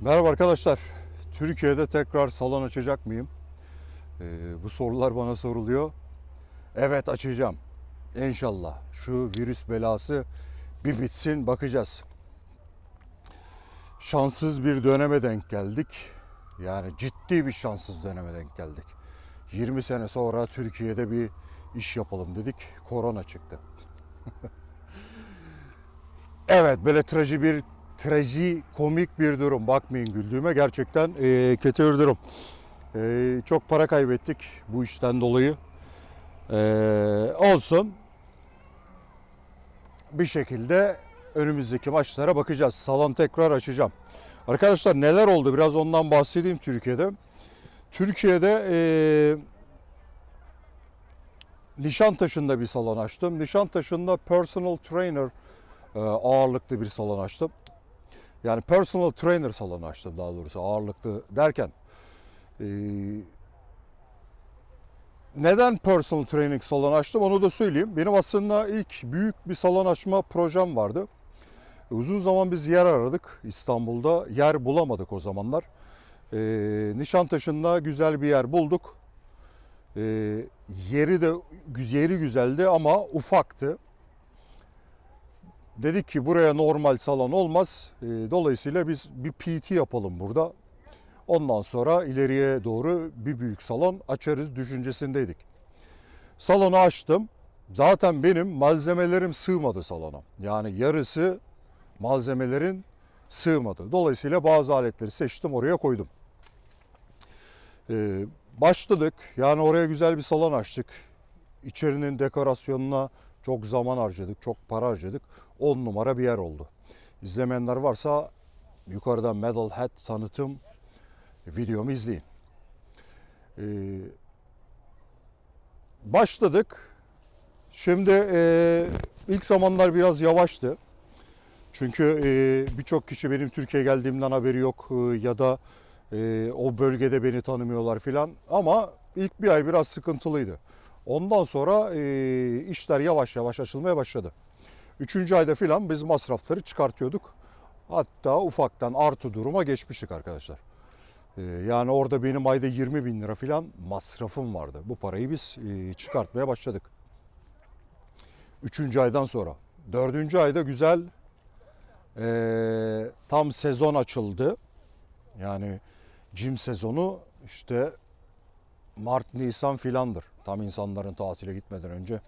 Merhaba arkadaşlar. Türkiye'de tekrar salon açacak mıyım? Ee, bu sorular bana soruluyor. Evet açacağım. İnşallah. Şu virüs belası bir bitsin bakacağız. Şanssız bir döneme denk geldik. Yani ciddi bir şanssız döneme denk geldik. 20 sene sonra Türkiye'de bir iş yapalım dedik. Korona çıktı. Evet böyle traji bir traji komik bir durum. Bakmayın güldüğüme gerçekten e, kötü bir durum. E, çok para kaybettik bu işten dolayı. E, olsun. Bir şekilde önümüzdeki maçlara bakacağız. Salon tekrar açacağım. Arkadaşlar neler oldu biraz ondan bahsedeyim Türkiye'de. Türkiye'de e, Nişantaşı'nda bir salon açtım. Nişantaşı'nda personal trainer e, ağırlıklı bir salon açtım. Yani personal trainer salonu açtım daha doğrusu ağırlıklı derken. e, neden personal training salonu açtım onu da söyleyeyim. Benim aslında ilk büyük bir salon açma projem vardı. Uzun zaman biz yer aradık İstanbul'da. Yer bulamadık o zamanlar. E, Nişantaşı'nda güzel bir yer bulduk. E, yeri de yeri güzeldi ama ufaktı. Dedik ki buraya normal salon olmaz. E, Dolayısıyla biz bir PT yapalım burada. Ondan sonra ileriye doğru bir büyük salon açarız düşüncesindeydik. Salonu açtım. Zaten benim malzemelerim sığmadı salona. Yani yarısı malzemelerin sığmadı. Dolayısıyla bazı aletleri seçtim oraya koydum. Ee, başladık. Yani oraya güzel bir salon açtık. İçerinin dekorasyonuna çok zaman harcadık, çok para harcadık. 10 numara bir yer oldu. İzlemeyenler varsa yukarıda Metalhead tanıtım videomu izleyin. Ee, başladık. Şimdi e, ilk zamanlar biraz yavaştı. Çünkü e, birçok kişi benim Türkiye'ye geldiğimden haberi yok e, ya da e, o bölgede beni tanımıyorlar filan. Ama ilk bir ay biraz sıkıntılıydı. Ondan sonra e, işler yavaş yavaş açılmaya başladı. Üçüncü ayda filan biz masrafları çıkartıyorduk. Hatta ufaktan artı duruma geçmiştik arkadaşlar. E, yani orada benim ayda 20 bin lira filan masrafım vardı. Bu parayı biz e, çıkartmaya başladık. Üçüncü aydan sonra. Dördüncü ayda güzel e, tam sezon açıldı. Yani cim sezonu işte Mart, Nisan filandır. Tam insanların tatile gitmeden önce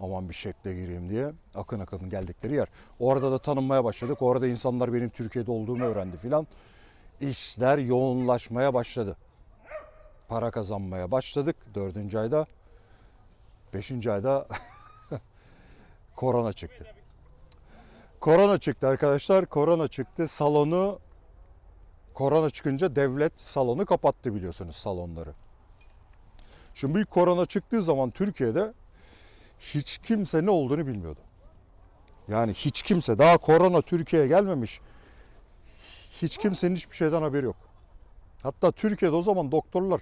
aman bir şekle gireyim diye akın akın geldikleri yer. Orada da tanınmaya başladık. Orada insanlar benim Türkiye'de olduğumu öğrendi filan. İşler yoğunlaşmaya başladı. Para kazanmaya başladık dördüncü ayda. Beşinci ayda korona çıktı. Korona çıktı arkadaşlar. Korona çıktı. Salonu korona çıkınca devlet salonu kapattı biliyorsunuz salonları. Şimdi korona çıktığı zaman Türkiye'de hiç kimse ne olduğunu bilmiyordu. Yani hiç kimse daha korona Türkiye'ye gelmemiş. Hiç kimsenin hiçbir şeyden haberi yok. Hatta Türkiye'de o zaman doktorlar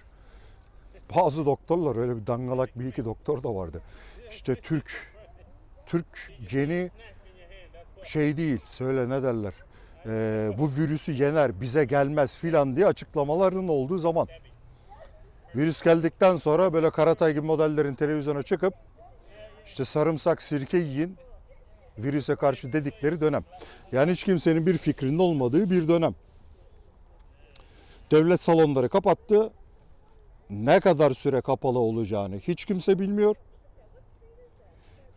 bazı doktorlar öyle bir dangalak bir iki doktor da vardı. İşte Türk Türk geni şey değil söyle ne derler. Ee, bu virüsü yener bize gelmez filan diye açıklamaların olduğu zaman. Virüs geldikten sonra böyle Karatay gibi modellerin televizyona çıkıp işte sarımsak sirke yiyin virüse karşı dedikleri dönem. Yani hiç kimsenin bir fikrinin olmadığı bir dönem. Devlet salonları kapattı. Ne kadar süre kapalı olacağını hiç kimse bilmiyor.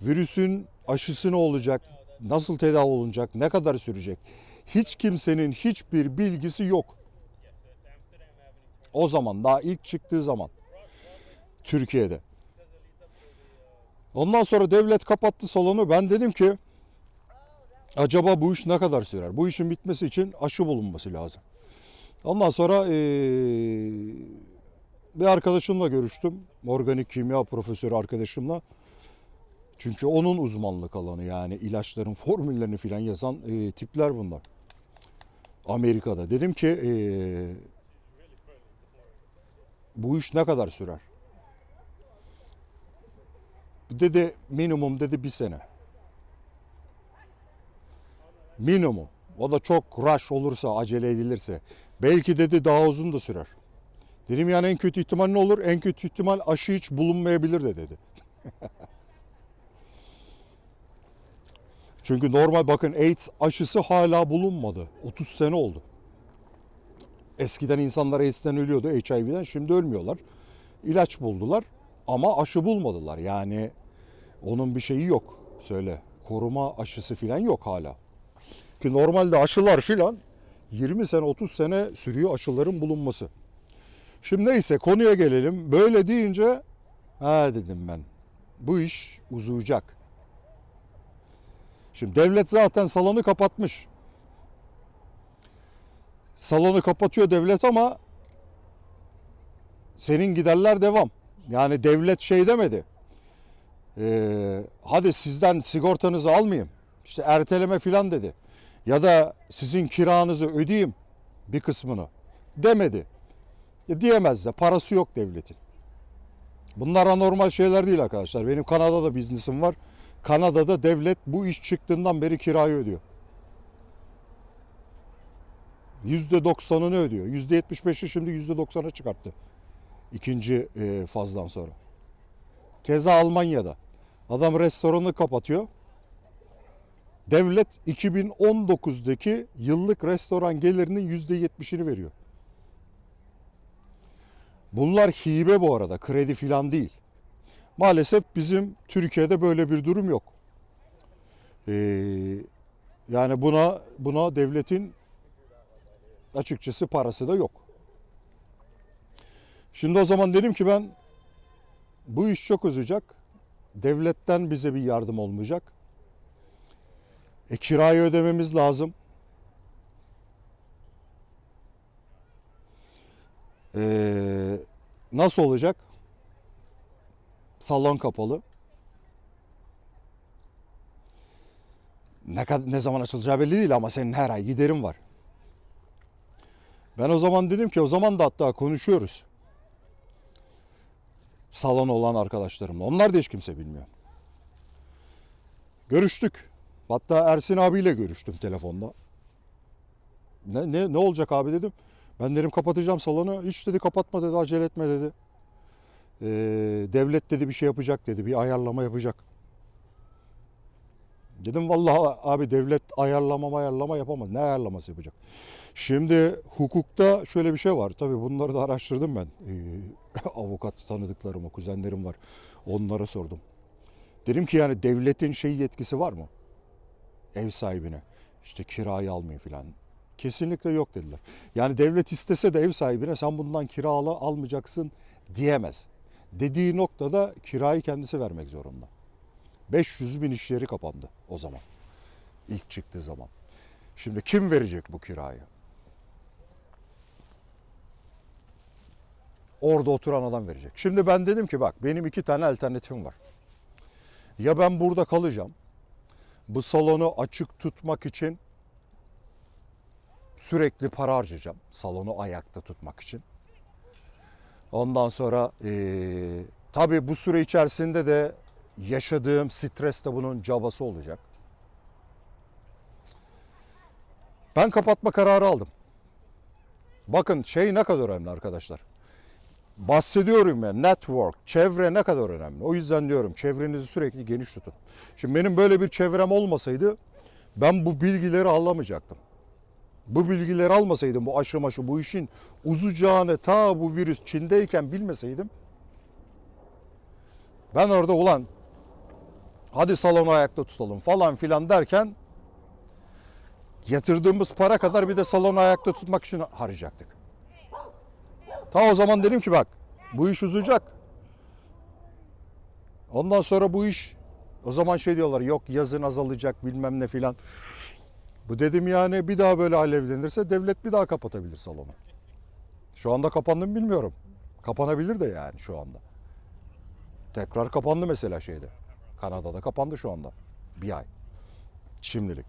Virüsün aşısı ne olacak, nasıl tedavi olunacak, ne kadar sürecek? Hiç kimsenin hiçbir bilgisi yok. O zaman daha ilk çıktığı zaman Türkiye'de. Ondan sonra devlet kapattı salonu. Ben dedim ki acaba bu iş ne kadar sürer? Bu işin bitmesi için aşı bulunması lazım. Ondan sonra eee, bir arkadaşımla görüştüm. Organik kimya profesörü arkadaşımla. Çünkü onun uzmanlık alanı yani ilaçların formüllerini filan yazan eee, tipler bunlar. Amerika'da. Dedim ki eee, bu iş ne kadar sürer? Dedi minimum dedi bir sene. Minimum. O da çok rush olursa, acele edilirse. Belki dedi daha uzun da sürer. Dedim yani en kötü ihtimal ne olur? En kötü ihtimal aşı hiç bulunmayabilir de dedi. Çünkü normal bakın AIDS aşısı hala bulunmadı. 30 sene oldu. Eskiden insanlar AIDS'ten ölüyordu, HIV'den şimdi ölmüyorlar. İlaç buldular ama aşı bulmadılar. Yani onun bir şeyi yok. Söyle koruma aşısı falan yok hala. Ki normalde aşılar filan 20 sene 30 sene sürüyor aşıların bulunması. Şimdi neyse konuya gelelim. Böyle deyince ha dedim ben. Bu iş uzayacak. Şimdi devlet zaten salonu kapatmış. Salonu kapatıyor devlet ama senin giderler devam. Yani devlet şey demedi. Ee, hadi sizden sigortanızı almayayım. İşte erteleme filan dedi. Ya da sizin kiranızı ödeyeyim bir kısmını demedi. E, diyemez de parası yok devletin. Bunlar anormal şeyler değil arkadaşlar. Benim Kanada'da biznesim var. Kanada'da devlet bu iş çıktığından beri kirayı ödüyor. %90'ını ödüyor. %75'i şimdi %90'a çıkarttı. İkinci e, fazdan sonra. Keza Almanya'da. Adam restoranı kapatıyor. Devlet 2019'daki yıllık restoran gelirinin %70'ini veriyor. Bunlar hibe bu arada, kredi filan değil. Maalesef bizim Türkiye'de böyle bir durum yok. Ee, yani buna buna devletin açıkçası parası da yok. Şimdi o zaman dedim ki ben bu iş çok uzayacak. Devletten bize bir yardım olmayacak. E kirayı ödememiz lazım. Ee, nasıl olacak? Salon kapalı. Ne ne zaman açılacağı belli değil ama senin her ay giderin var. Ben o zaman dedim ki o zaman da hatta konuşuyoruz. Salon olan arkadaşlarımla. Onlar da hiç kimse bilmiyor. Görüştük. Hatta Ersin abiyle görüştüm telefonda. Ne, ne, ne olacak abi dedim. Ben dedim kapatacağım salonu. Hiç dedi kapatma dedi acele etme dedi. Ee, devlet dedi bir şey yapacak dedi. Bir ayarlama yapacak. Dedim vallahi abi devlet ayarlama ayarlama yapamaz. Ne ayarlaması yapacak? Şimdi hukukta şöyle bir şey var. Tabii bunları da araştırdım ben. Ee, avukat tanıdıklarıma, kuzenlerim var. Onlara sordum. Dedim ki yani devletin şey yetkisi var mı? Ev sahibine. İşte kirayı almayın filan. Kesinlikle yok dediler. Yani devlet istese de ev sahibine sen bundan kira al- almayacaksın diyemez. Dediği noktada kirayı kendisi vermek zorunda. 500 bin iş yeri kapandı o zaman. İlk çıktığı zaman. Şimdi kim verecek bu kirayı? Orada oturan adam verecek. Şimdi ben dedim ki bak benim iki tane alternatifim var. Ya ben burada kalacağım. Bu salonu açık tutmak için sürekli para harcayacağım. Salonu ayakta tutmak için. Ondan sonra eee tabii bu süre içerisinde de yaşadığım stres de bunun cabası olacak. Ben kapatma kararı aldım. Bakın şey ne kadar önemli arkadaşlar. Bahsediyorum ya network, çevre ne kadar önemli. O yüzden diyorum çevrenizi sürekli geniş tutun. Şimdi benim böyle bir çevrem olmasaydı ben bu bilgileri alamayacaktım. Bu bilgileri almasaydım bu aşı maşı bu işin uzacağını ta bu virüs Çin'deyken bilmeseydim ben orada ulan hadi salonu ayakta tutalım falan filan derken yatırdığımız para kadar bir de salonu ayakta tutmak için harcayacaktık. Ta o zaman dedim ki bak bu iş uzayacak. Ondan sonra bu iş o zaman şey diyorlar yok yazın azalacak bilmem ne filan. Bu dedim yani bir daha böyle alevlenirse devlet bir daha kapatabilir salonu. Şu anda kapandı mı bilmiyorum. Kapanabilir de yani şu anda. Tekrar kapandı mesela şeyde. Kanada'da kapandı şu anda. Bir ay. Şimdilik.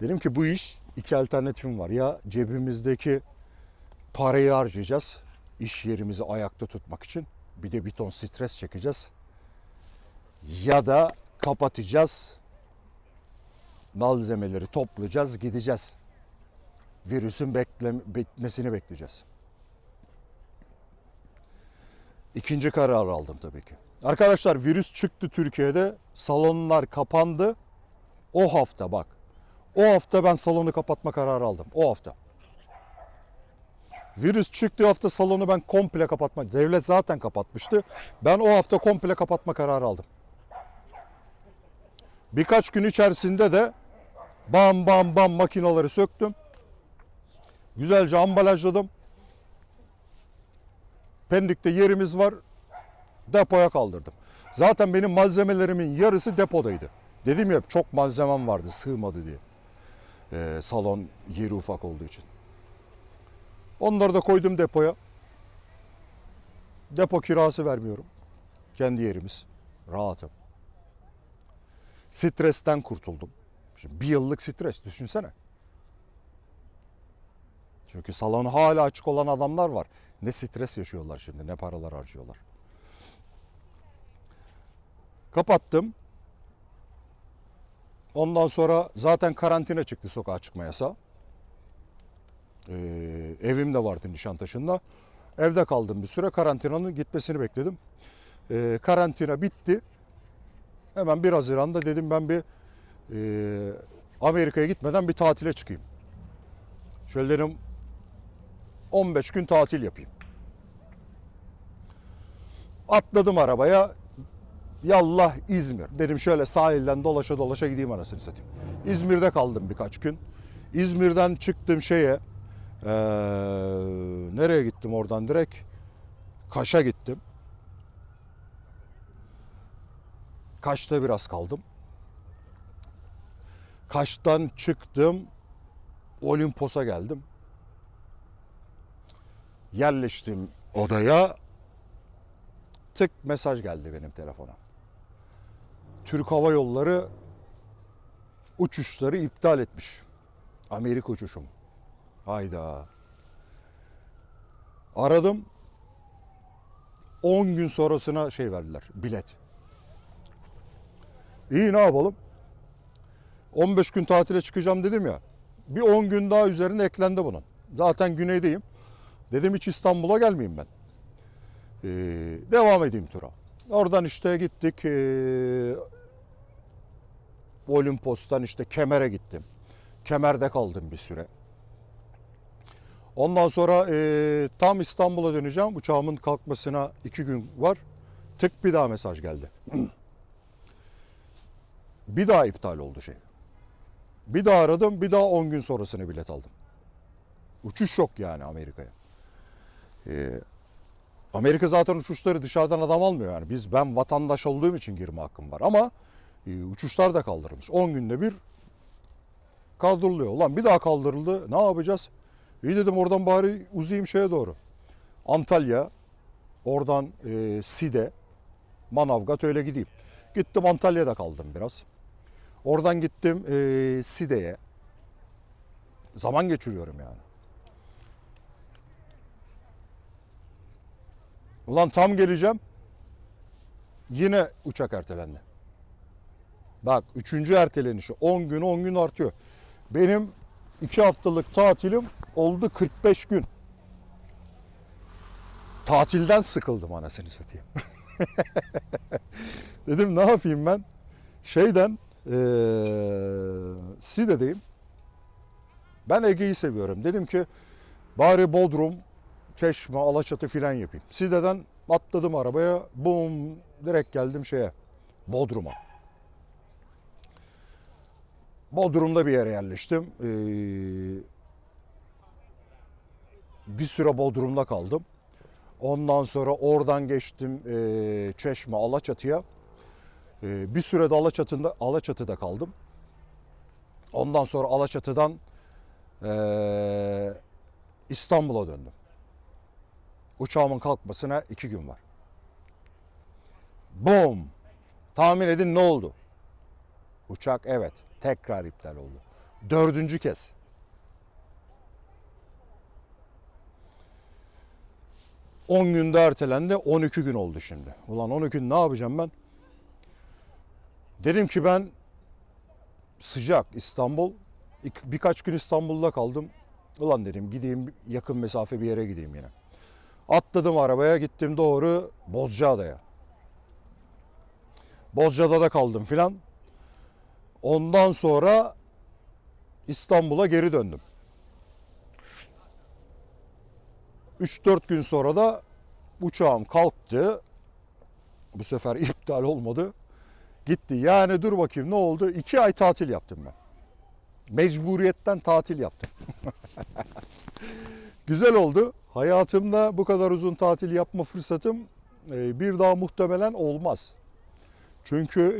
Dedim ki bu iş iki alternatifim var. Ya cebimizdeki parayı harcayacağız. iş yerimizi ayakta tutmak için. Bir de bir ton stres çekeceğiz. Ya da kapatacağız. malzemeleri toplayacağız, gideceğiz. Virüsün bekle, bitmesini bekleyeceğiz. İkinci karar aldım tabii ki. Arkadaşlar virüs çıktı Türkiye'de. Salonlar kapandı. O hafta bak. O hafta ben salonu kapatma kararı aldım. O hafta. Virüs çıktığı hafta salonu ben komple kapatma. Devlet zaten kapatmıştı. Ben o hafta komple kapatma kararı aldım. Birkaç gün içerisinde de bam bam bam makinaları söktüm. Güzelce ambalajladım. Pendik'te yerimiz var. Depoya kaldırdım. Zaten benim malzemelerimin yarısı depodaydı. Dedim ya çok malzemem vardı sığmadı diye. Ee, salon yeri ufak olduğu için. Onları da koydum depoya. Depo kirası vermiyorum. Kendi yerimiz. Rahatım. Stresten kurtuldum. Şimdi bir yıllık stres düşünsene. Çünkü salonu hala açık olan adamlar var. Ne stres yaşıyorlar şimdi, ne paralar harcıyorlar. Kapattım. Ondan sonra zaten karantina çıktı sokağa çıkma yasağı. Ee, evim de vardı Nişantaşı'nda. Evde kaldım bir süre. Karantinanın gitmesini bekledim. Ee, karantina bitti. Hemen 1 Haziran'da dedim ben bir e, Amerika'ya gitmeden bir tatile çıkayım. Şöyle dedim 15 gün tatil yapayım. Atladım arabaya. Yallah İzmir. Dedim şöyle sahilden dolaşa dolaşa gideyim anasını satayım. İzmir'de kaldım birkaç gün. İzmir'den çıktım şeye. Eee, nereye gittim oradan direkt? Kaş'a gittim. Kaş'ta biraz kaldım. Kaş'tan çıktım. Olimpos'a geldim. Yerleştim odaya. Tık mesaj geldi benim telefona. Türk Hava Yolları uçuşları iptal etmiş. Amerika uçuşum. Hayda. Aradım. 10 gün sonrasına şey verdiler. Bilet. İyi ne yapalım? 15 gün tatile çıkacağım dedim ya. Bir 10 gün daha üzerine eklendi bunun. Zaten güneydeyim. Dedim hiç İstanbul'a gelmeyeyim ben. Ee, devam edeyim tura. Oradan işte gittik. Ee, Olimpos'tan işte Kemer'e gittim. Kemer'de kaldım bir süre. Ondan sonra ee, tam İstanbul'a döneceğim. Uçağımın kalkmasına iki gün var. Tık bir daha mesaj geldi. bir daha iptal oldu şey. Bir daha aradım. Bir daha 10 gün sonrasını bilet aldım. Uçuş yok yani Amerika'ya. Ee, Amerika zaten uçuşları dışarıdan adam almıyor yani. Biz ben vatandaş olduğum için girme hakkım var ama e, uçuşlar da kaldırılmış. 10 günde bir kaldırılıyor. Ulan bir daha kaldırıldı. Ne yapacağız? İyi dedim oradan bari uzayayım şeye doğru. Antalya, oradan e, Side, Manavgat öyle gideyim. Gittim Antalya'da kaldım biraz. Oradan gittim e, Side'ye. Zaman geçiriyorum yani. Ulan tam geleceğim. Yine uçak ertelendi. Bak üçüncü ertelenişi 10 gün 10 gün artıyor. Benim 2 haftalık tatilim oldu 45 gün. Tatilden sıkıldım anasını satayım. Dedim ne yapayım ben? Şeyden eee Side'deyim. Ben Ege'yi seviyorum. Dedim ki bari Bodrum, Çeşme, Alaçatı filan yapayım. Side'den atladım arabaya. Bum direkt geldim şeye. Bodrum'a. Bodrum'da bir yere yerleştim. Ee, bir süre Bodrum'da kaldım. Ondan sonra oradan geçtim ee, Çeşme, Alaçatı'ya. Ee, bir süre de Alaçatı'da, Alaçatı'da kaldım. Ondan sonra Alaçatı'dan ee, İstanbul'a döndüm. Uçağımın kalkmasına iki gün var. Boom! Tahmin edin ne oldu? Uçak evet tekrar iptal oldu. Dördüncü kez. On günde ertelendi. 12 gün oldu şimdi. Ulan 12 gün ne yapacağım ben? Dedim ki ben sıcak İstanbul. Birkaç gün İstanbul'da kaldım. Ulan dedim gideyim yakın mesafe bir yere gideyim yine. Atladım arabaya gittim doğru Bozcaada'ya. Bozcaada'da kaldım filan. Ondan sonra İstanbul'a geri döndüm. 3-4 gün sonra da uçağım kalktı. Bu sefer iptal olmadı. Gitti. Yani dur bakayım ne oldu? 2 ay tatil yaptım ben. Mecburiyetten tatil yaptım. Güzel oldu. Hayatımda bu kadar uzun tatil yapma fırsatım e, bir daha muhtemelen olmaz. Çünkü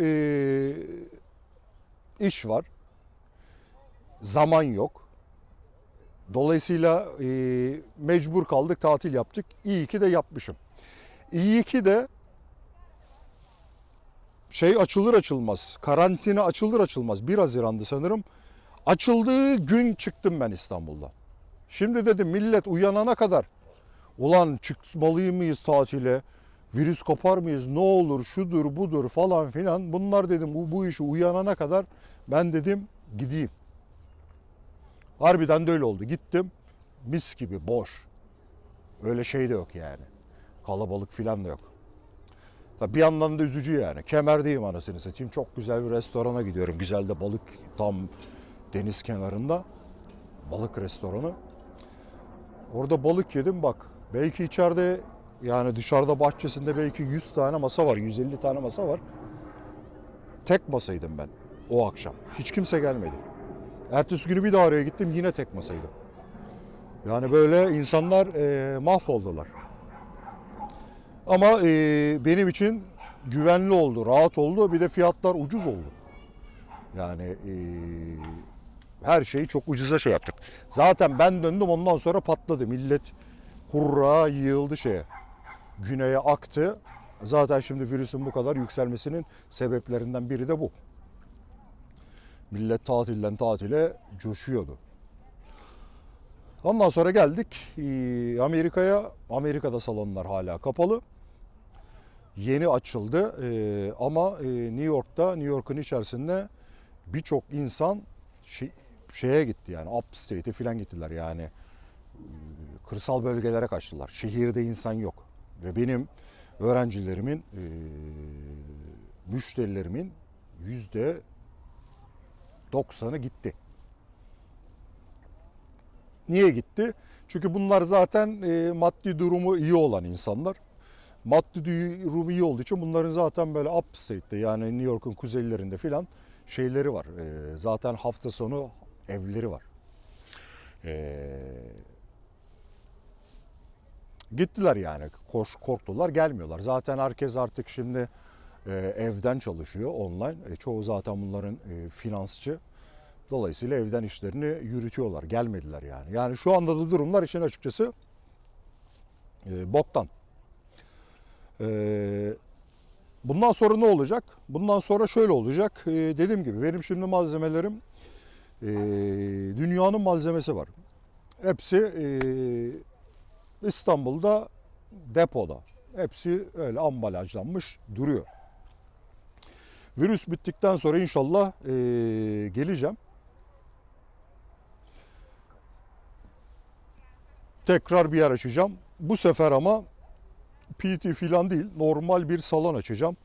e, iş var. Zaman yok. Dolayısıyla e, mecbur kaldık, tatil yaptık. İyi ki de yapmışım. İyi ki de şey açılır açılmaz, karantina açılır açılmaz 1 Haziran'dı sanırım. Açıldığı gün çıktım ben İstanbul'dan. Şimdi dedim millet uyanana kadar ulan çıkmalı mıyız tatile? Virüs kopar mıyız? Ne olur şudur budur falan filan. Bunlar dedim bu, bu işi uyanana kadar ben dedim gideyim. Harbiden de öyle oldu. Gittim mis gibi boş. Öyle şey de yok yani. Kalabalık filan da yok. Tabii bir yandan da üzücü yani. Kemerdeyim anasını satayım. Çok güzel bir restorana gidiyorum. Güzel de balık tam deniz kenarında. Balık restoranı. Orada balık yedim bak. Belki içeride yani dışarıda bahçesinde belki 100 tane masa var. 150 tane masa var. Tek masaydım ben o akşam. Hiç kimse gelmedi. Ertesi günü bir daha oraya gittim yine tek masaydım. Yani böyle insanlar e, mahvoldular. Ama e, benim için güvenli oldu, rahat oldu. Bir de fiyatlar ucuz oldu. Yani e, her şeyi çok ucuza şey yaptık. Zaten ben döndüm ondan sonra patladı. Millet hurra yığıldı şeye. Güneye aktı. Zaten şimdi virüsün bu kadar yükselmesinin sebeplerinden biri de bu. Millet tatilden tatile coşuyordu. Ondan sonra geldik e, Amerika'ya. Amerika'da salonlar hala kapalı. Yeni açıldı E, ama e, New York'ta, New York'un içerisinde birçok insan şey- şeye gitti yani upstate'e falan gittiler yani. Kırsal bölgelere kaçtılar. Şehirde insan yok. Ve benim öğrencilerimin, müşterilerimin yüzde 90'ı gitti. Niye gitti? Çünkü bunlar zaten e, maddi durumu iyi olan insanlar. Maddi durumu iyi olduğu için bunların zaten böyle upstate'te yani New York'un kuzeylerinde filan şeyleri var. E, zaten hafta sonu evleri var. E, gittiler yani. Koş, korktular gelmiyorlar. Zaten herkes artık şimdi evden çalışıyor online. E, çoğu zaten bunların e, finansçı. Dolayısıyla evden işlerini yürütüyorlar. Gelmediler yani. Yani şu anda da durumlar için açıkçası e, boktan. E, bundan sonra ne olacak? Bundan sonra şöyle olacak. E, dediğim gibi benim şimdi malzemelerim e, dünyanın malzemesi var. Hepsi e, İstanbul'da depoda. Hepsi öyle ambalajlanmış duruyor. Virüs bittikten sonra inşallah e, geleceğim. Tekrar bir yer açacağım. Bu sefer ama PT filan değil, normal bir salon açacağım.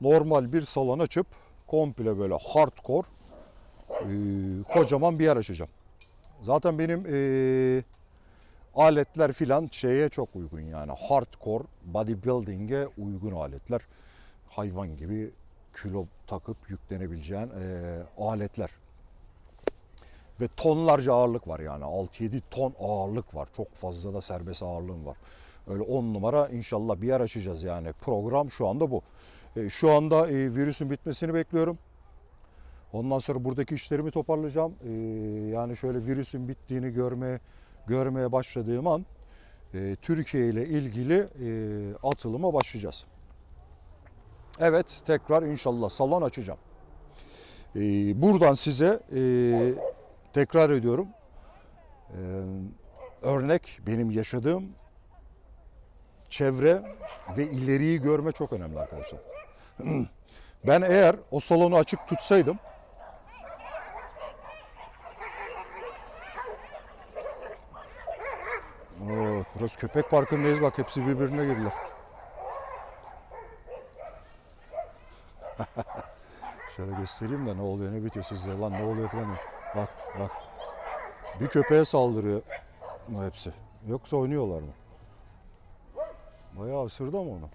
Normal bir salon açıp komple böyle hardcore e, kocaman bir yer açacağım. Zaten benim e, aletler filan şeye çok uygun yani hardcore bodybuilding'e uygun aletler. Hayvan gibi kilo takıp yüklenebileceğin e, aletler. Ve tonlarca ağırlık var yani 6-7 ton ağırlık var. Çok fazla da serbest ağırlığım var. Öyle 10 numara inşallah bir yer açacağız yani. Program şu anda bu. E, şu anda e, virüsün bitmesini bekliyorum. Ondan sonra buradaki işlerimi toparlayacağım. E, yani şöyle virüsün bittiğini görmeye görmeye başladığım an e, Türkiye ile ilgili e, atılıma başlayacağız. Evet tekrar inşallah salon açacağım. Ee, buradan size e, tekrar ediyorum. Ee, örnek benim yaşadığım çevre ve ileriyi görme çok önemli arkadaşlar. Ben eğer o salonu açık tutsaydım Oo, burası köpek parkındayız bak hepsi birbirine girdiler. Şöyle göstereyim de ne oluyor ne bitiyor sizde lan ne oluyor falan. Bak bak. Bir köpeğe saldırıyor hepsi. Yoksa oynuyorlar mı? Bayağı ısırdı ama onu.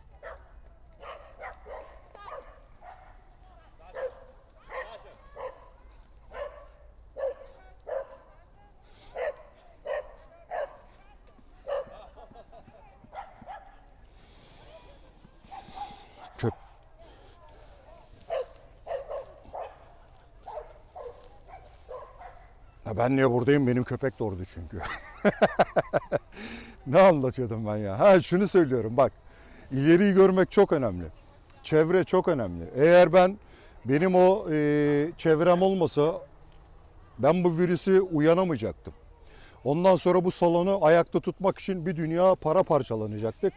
Ben niye buradayım? Benim köpek orada çünkü. ne anlatıyordum ben ya? Ha şunu söylüyorum bak. İleriyi görmek çok önemli. Çevre çok önemli. Eğer ben benim o e, çevrem olmasa ben bu virüsü uyanamayacaktım. Ondan sonra bu salonu ayakta tutmak için bir dünya para parçalanacaktık.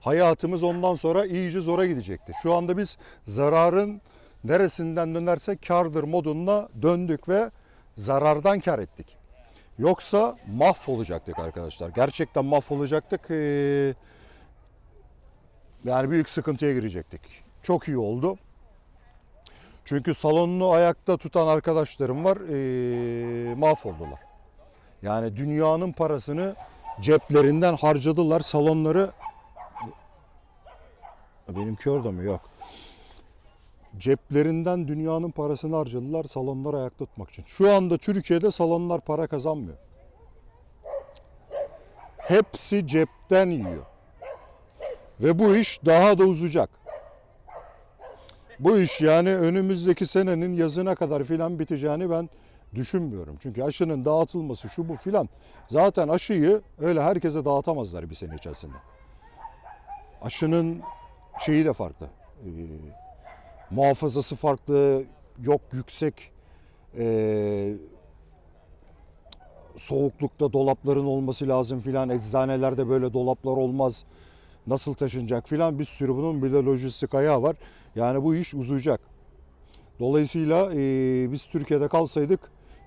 Hayatımız ondan sonra iyice zora gidecekti. Şu anda biz zararın neresinden dönersek kardır moduna döndük ve zarardan kar ettik. Yoksa mahvolacaktık arkadaşlar. Gerçekten mahvolacaktık. Ee, yani büyük sıkıntıya girecektik. Çok iyi oldu. Çünkü salonunu ayakta tutan arkadaşlarım var. ee, mahvoldular. Yani dünyanın parasını ceplerinden harcadılar. Salonları benimki orada mı? Yok. Ceplerinden dünyanın parasını harcadılar salonları ayakta tutmak için. Şu anda Türkiye'de salonlar para kazanmıyor. Hepsi cepten yiyor. Ve bu iş daha da uzayacak. Bu iş yani önümüzdeki senenin yazına kadar filan biteceğini ben düşünmüyorum. Çünkü aşının dağıtılması şu bu filan. Zaten aşıyı öyle herkese dağıtamazlar bir sene içerisinde. Aşının şeyi de farklı. Ee, muhafazası farklı, yok yüksek ee, soğuklukta dolapların olması lazım filan. Eczanelerde böyle dolaplar olmaz. Nasıl taşınacak filan bir sürü bunun bir de lojistik ayağı var. Yani bu iş uzayacak. Dolayısıyla ee, biz Türkiye'de kalsaydık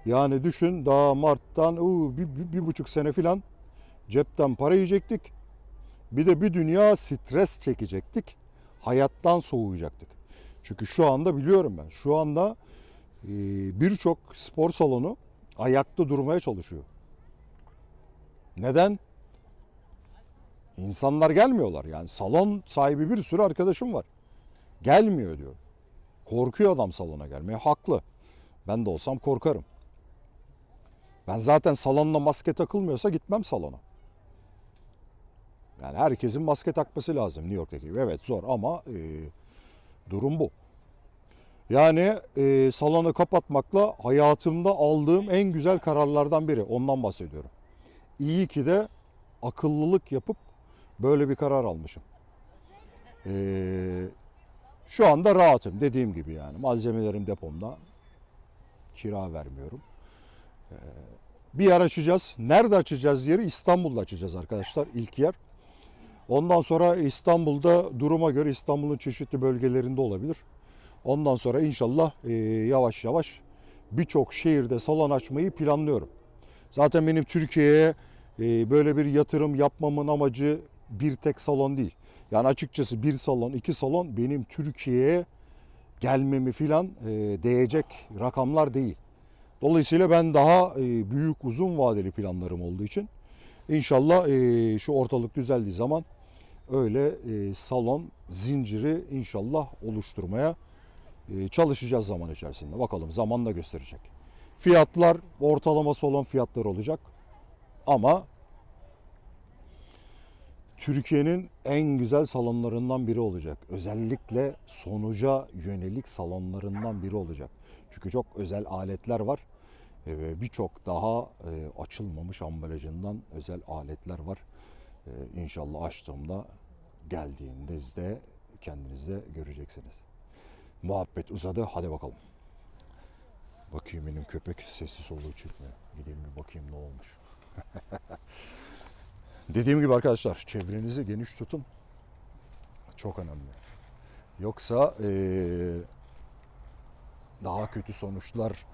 yani düşün daha Mart'tan uu, bir, bir, bir buçuk sene filan cepten para yiyecektik. Bir de bir dünya stres çekecektik. Hayattan soğuyacaktık. Çünkü şu anda biliyorum ben. Şu anda e, birçok spor salonu ayakta durmaya çalışıyor. Neden? İnsanlar gelmiyorlar. Yani salon sahibi bir sürü arkadaşım var. Gelmiyor diyor. Korkuyor adam salona gelmeye. Haklı. Ben de olsam korkarım. Ben zaten salonda maske takılmıyorsa gitmem salona. Yani herkesin maske takması lazım New York'taki. Evet zor ama e, durum bu. Yani e, salonu kapatmakla hayatımda aldığım en güzel kararlardan biri. Ondan bahsediyorum. İyi ki de akıllılık yapıp böyle bir karar almışım. E, şu anda rahatım dediğim gibi yani. Malzemelerim depomda. Kira vermiyorum. E, bir yer açacağız. Nerede açacağız yeri? İstanbul'da açacağız arkadaşlar ilk yer. Ondan sonra İstanbul'da duruma göre İstanbul'un çeşitli bölgelerinde olabilir. Ondan sonra inşallah e, yavaş yavaş birçok şehirde salon açmayı planlıyorum. Zaten benim Türkiye'ye e, böyle bir yatırım yapmamın amacı bir tek salon değil. Yani açıkçası bir salon, iki salon benim Türkiye'ye gelmemi filan e, değecek rakamlar değil. Dolayısıyla ben daha e, büyük uzun vadeli planlarım olduğu için inşallah e, şu ortalık düzeldiği zaman öyle e, salon zinciri inşallah oluşturmaya e, çalışacağız zaman içerisinde. Bakalım zaman da gösterecek. Fiyatlar ortalama salon fiyatları olacak. Ama Türkiye'nin en güzel salonlarından biri olacak. Özellikle sonuca yönelik salonlarından biri olacak. Çünkü çok özel aletler var E, ve birçok daha açılmamış ambalajından özel aletler var. E, İnşallah açtığımda geldiğinizde kendiniz de göreceksiniz. Muhabbet uzadı. Hadi bakalım. Bakayım benim köpek sessiz soluğu çıkmıyor. Gideyim bir bakayım ne olmuş. Dediğim gibi arkadaşlar çevrenizi geniş tutun. Çok önemli. Yoksa eee, daha kötü sonuçlar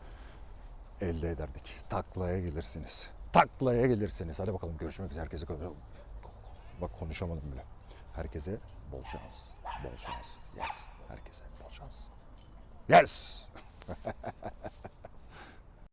elde ederdik. Taklaya gelirsiniz. Taklaya gelirsiniz. Hadi bakalım görüşmek üzere. Herkese Bak konuşamadım bile. Herkese bol şans. Bol şans. Yes. Herkese bol şans. Yes.